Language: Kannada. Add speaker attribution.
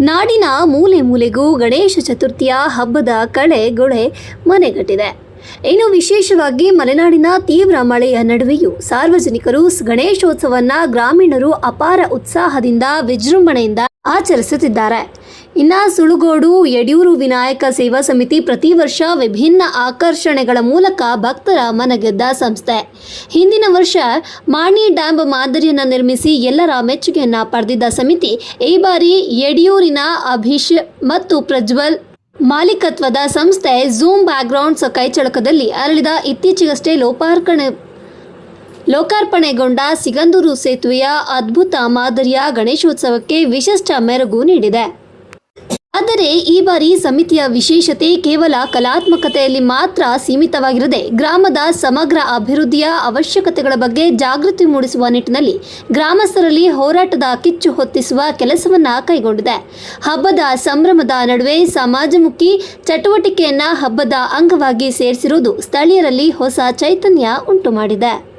Speaker 1: ನಾಡಿನ ಮೂಲೆ ಮೂಲೆಗೂ ಗಣೇಶ ಚತುರ್ಥಿಯ ಹಬ್ಬದ ಕಳೆ ಗೊಳೆ ಮನೆಗಟ್ಟಿದೆ. ಇನ್ನು ವಿಶೇಷವಾಗಿ ಮಲೆನಾಡಿನ ತೀವ್ರ ಮಳೆಯ ನಡುವೆಯೂ ಸಾರ್ವಜನಿಕರು ಗಣೇಶೋತ್ಸವನ್ನ ಗ್ರಾಮೀಣರು ಅಪಾರ ಉತ್ಸಾಹದಿಂದ ವಿಜೃಂಭಣೆಯಿಂದ ಆಚರಿಸುತ್ತಿದ್ದಾರೆ. ಇನ್ನ ಸುಳುಗೋಡು ಯಡಿಯೂರು ವಿನಾಯಕ ಸೇವಾ ಸಮಿತಿ ಪ್ರತಿ ವರ್ಷ ವಿಭಿನ್ನ ಆಕರ್ಷಣೆಗಳ ಮೂಲಕ ಭಕ್ತರ ಮನಗೆದ್ದ ಸಂಸ್ಥೆ. ಹಿಂದಿನ ವರ್ಷ ಮಾಣಿ ಡ್ಯಾಮ್ ಮಾದರಿಯನ್ನು ನಿರ್ಮಿಸಿ ಎಲ್ಲರ ಮೆಚ್ಚುಗೆಯನ್ನ ಪಡೆದಿದ್ದ ಸಮಿತಿ ಈ ಬಾರಿ ಯಡಿಯೂರಿನ ಅಭಿಷ್ ಮತ್ತು ಪ್ರಜ್ವಲ್ ಮಾಲೀಕತ್ವದ ಸಂಸ್ಥೆ ಝೂಮ್ ಬ್ಯಾಕ್ಗ್ರೌಂಡ್ಸ್ ಕೈಚಳಕದಲ್ಲಿ ಅರಳಿದ ಇತ್ತೀಚೆಗಷ್ಟೇ ಲೋಪಾರ್ಪಣೆ ಲೋಕಾರ್ಪಣೆಗೊಂಡ ಸಿಗಂದೂರು ಸೇತುವೆಯ ಅದ್ಭುತ ಮಾದರಿಯ ಗಣೇಶೋತ್ಸವಕ್ಕೆ ವಿಶಿಷ್ಟ ಮೆರುಗು ನೀಡಿದೆ. ಆದರೆ ಈ ಬಾರಿ ಸಮಿತಿಯ ವಿಶೇಷತೆ ಕೇವಲ ಕಲಾತ್ಮಕತೆಯಲ್ಲಿ ಮಾತ್ರ ಸೀಮಿತವಾಗಿರದೆ ಗ್ರಾಮದ ಸಮಗ್ರ ಅಭಿವೃದ್ಧಿಯ ಅವಶ್ಯಕತೆಗಳ ಬಗ್ಗೆ ಜಾಗೃತಿ ಮೂಡಿಸುವ ನಿಟ್ಟಿನಲ್ಲಿ ಗ್ರಾಮಸ್ಥರಲ್ಲಿ ಹೋರಾಟದ ಕಿಚ್ಚು ಹೊತ್ತಿಸುವ ಕೆಲಸವನ್ನ ಕೈಗೊಂಡಿದೆ. ಹಬ್ಬದ ಸಂಭ್ರಮದ ನಡುವೆ ಸಮಾಜಮುಖಿ ಚಟುವಟಿಕೆಯನ್ನ ಹಬ್ಬದ ಅಂಗವಾಗಿ ಸೇರಿಸಿರುವುದು ಸ್ಥಳೀಯರಲ್ಲಿ ಹೊಸ ಚೈತನ್ಯ ಉಂಟು ಮಾಡಿದೆ